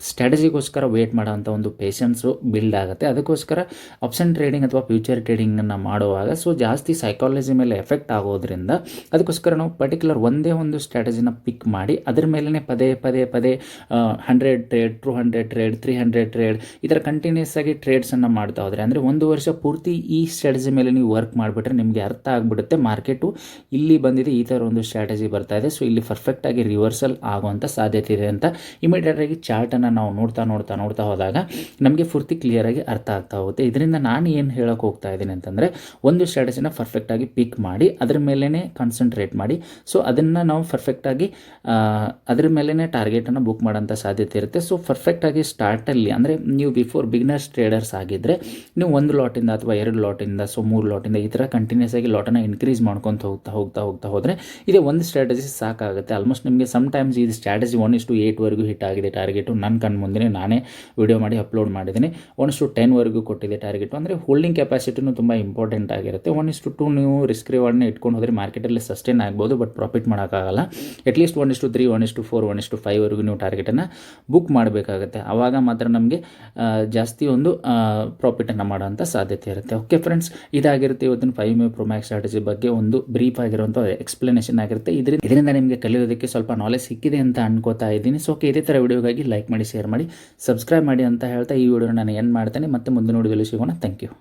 ಸ್ಟ್ರಾಟಜಿಗೋಸ್ಕರ ವೇಟ್ ಮಾಡೋವಂಥ ಒಂದು ಪೇಷನ್ಸು ಬಿಲ್ಡ್ ಆಗುತ್ತೆ. ಅದಕ್ಕೋಸ್ಕರ ಆಪ್ಷನ್ ಟ್ರೇಡಿಂಗ್ ಅಥವಾ ಫ್ಯೂಚರ್ ಟ್ರೇಡಿಂಗನ್ನು ಮಾಡುವಾಗ ಸೊ ಜಾಸ್ತಿ ಸೈಕಾಲಜಿ ಮೇಲೆ ಎಫೆಕ್ಟ್ ಆಗೋದ್ರಿಂದ ಅದಕ್ಕೋಸ್ಕರ ನಾವು ಪರ್ಟಿಕ್ಯುಲರ್ ಒಂದೇ ಒಂದು ಸ್ಟ್ರಾಟಜಿನ ಪಿಕ್ ಮಾಡಿ, ಅದ್ರ ಮೇಲೇ ಪದೇ ಪದೇ ಪದೇ hundred trade two hundred trade three hundred trade ಈ ಥರ ಕಂಟಿನ್ಯೂಸ್ ಆಗಿ ಟ್ರೇಡ್ಸನ್ನು ಮಾಡ್ತಾ ಹೋದರೆ, ಅಂದರೆ ಒಂದು ವರ್ಷ ಪೂರ್ತಿ ಈ ಸ್ಟ್ರಾಟಜಿ ಮೇಲೆ ನೀವು ವರ್ಕ್ ಮಾಡಿಬಿಟ್ರೆ ನಿಮಗೆ ಅರ್ಥ ಆಗಿಬಿಡುತ್ತೆ. ಮಾರ್ಕೆಟು ಇಲ್ಲಿ ಬಂದಿದೆ, ಈ ಥರ ಒಂದು ಸ್ಟ್ರಾಟಜಿ ಬರ್ತಾ ಇದೆ. ಸೊ ಇಲ್ಲಿ ಪರ್ಫೆಕ್ಟಾಗಿ ರಿವರ್ಸಲ್ ಆಗುವಂಥ ಸಾಧ್ಯತೆ ಇದೆ ಅಂತ ಇಮಿಡಿಯೇಟಾಗಿ ಚಾರ್ಟನ್ನು ನಾವು ನೋಡ್ತಾ ನೋಡ್ತಾ ನೋಡ್ತಾ ಹೋದಾಗ ನಮಗೆ ಪೂರ್ತಿ ಕ್ಲಿಯರಾಗಿ ಅರ್ಥ ಆಗ್ತಾ ಹೋಗುತ್ತೆ. ಇದರಿಂದ ನಾನು ಏನು ಹೇಳೋಕೆ ಹೋಗ್ತಾ ಇದ್ದೀನಿ ಅಂತಂದರೆ ಒಂದು ಸ್ಟ್ರಾಟಜಿನ ಪರ್ಫೆಕ್ಟಾಗಿ ಪಿಕ್ ಮಾಡಿ ಅದ್ರ ಮೇಲೇ ಕಾನ್ಸಂಟ್ರೇಟ್ ಮಾಡಿ. ಸೊ ಅದನ್ನು ನಾವು ಪರ್ಫೆಕ್ಟಾಗಿ ಅದ್ರ ಮೇಲೇ ಟಾರ್ಗೆಟನ್ನು ಬುಕ್ ಮಾಡೋಂಥ ಸಾಧ್ಯತೆ ಇರುತ್ತೆ. ಸೊ ಪರ್ಫೆಕ್ಟಾಗಿ ಸ್ಟಾರ್ಟಲ್ಲಿ ಅಂದರೆ ನೀವು ಬಿಫೋರ್ ಬಿಗ್ನರ್ಸ್ ಟ್ರೇಡರ್ಸ್ ಆಗಿದ್ದರೆ ನೀವು ಒಂದು ಲಾಟಿಂದ ಅಥವಾ ಎರಡು ಲಾಟಿಂದ ಸೊ ಮೂರು ಲಾಟಿಂದ ಈ ಥರ ಕಂಟಿನ್ಯೂಸ್ ಆಗಿ ಲಾಟನ್ನು ಇನ್ಕ್ರೀಸ್ ಮಾಡ್ಕೊತ ಹೋಗ್ತಾ ಹೋಗ್ತಾ ಹೋಗ್ತಾ ಹೋದರೆ ಇದೇ ಒಂದು ಸ್ಟ್ರಾಟಜಿ ಸಾಕಾಗುತ್ತೆ. ಆಲ್ಮೋಸ್ಟ್ ನಿಮಗೆ ಸಮ್ ಟೈಮ್ಸ್ ಇದು ಸ್ಟ್ರಾಟಜಿ ಒನ್ ಇಷ್ಟು ಏಟ್ವರೆಗೂ ಹಿಟ್ ಆಗಿದೆ ಟಾರ್ಗೆಟು ನನ್ನ ಕಣ್ಣು ಮುಂದೆ ನಾನೇ ವಿಡಿಯೋ ಮಾಡಿ ಅಪ್ಲೋಡ್ ಮಾಡಿದ್ದೀನಿ. ಒನ್ ಇಷ್ಟು ಟೆನ್ವರೆಗೂ ಕೊಟ್ಟಿದೆ ಟಾರ್ಗೆಟು ಅಂದರೆ ಹೋಲ್ಡಿಂಗ್ ಕೆಪಾಸಿಟಿನೂ ತುಂಬ ಇಂಪಾರ್ಟೆಂಟ್ ಆಗಿರುತ್ತೆ. ಒನ್ ಇಷ್ಟು ಟು ನೀವು ರಿಸ್ಕ್ ರಿವಾರ್ಡ್ನ ಇಟ್ಕೊಂಡು ಹೋದರೆ ಮಾರ್ಕೆಟಲ್ಲಿ ಸಸ್ಟೈನ್ ಆಗ್ಬೋದು ಬಟ್ ಪ್ರಾಫಿಟ್ ಮಾಡೋಕ್ಕಾಗಲ್ಲ. At least one is to three one is to four one is to ಫೈವ್ವರೆಗೂ ನೀವು ಟಾರ್ಗೆಟನ್ನು ಬುಕ್ ಮಾಡಬೇಕಾಗುತ್ತೆ. ಆವಾಗ ಮಾತ್ರ ನಮಗೆ ಜಾಸ್ತಿ ಒಂದು ಪ್ರಾಫಿಟನ್ನು ಮಾಡೋಂಥ ಸಾಧ್ಯತೆ ಇರುತ್ತೆ. ಓಕೆ ಫ್ರೆಂಡ್ಸ್ ಇದಾಗಿರುತ್ತೆ ಇವತ್ತಿನ ಫೈವ್ ಮೇ ಪ್ರೊಮ್ಯಾಕ್ಸ್ ಸ್ಟ್ರಾಟಜಿ ಬಗ್ಗೆ ಒಂದು ಬ್ರೀಫ್ ಆಗಿರುವಂಥ ಎಕ್ಸ್ಪ್ಲನೇಷನ್ ಆಗಿರುತ್ತೆ. ಇದರಿಂದ ಇದರಿಂದ ನಿಮಗೆ ಕಲಿಯೋದಕ್ಕೆ ಸ್ವಲ್ಪ ನಾಲೆಜ್ ಸಿಕ್ಕಿದೆ ಅಂತ ಅನ್ಕೋತಾ ಇದ್ದೀನಿ. ಸೊ ಓಕೆ ಇದೇ ಥರ ವಿಡಿಯೋಗಾಗಿ ಲೈಕ್ ಮಾಡಿ ಶೇರ್ ಮಾಡಿ ಸಬ್ಸ್ಕ್ರೈಬ್ ಮಾಡಿ ಅಂತ ಹೇಳ್ತಾ ಈ ವಿಡಿಯೋ ನಾನು ಏನು ಮಾಡ್ತೇನೆ. ಮತ್ತೆ ಮುಂದಿನ ವಿಡಿಯೋದಲ್ಲಿ ಸಿಗೋಣ. Thank you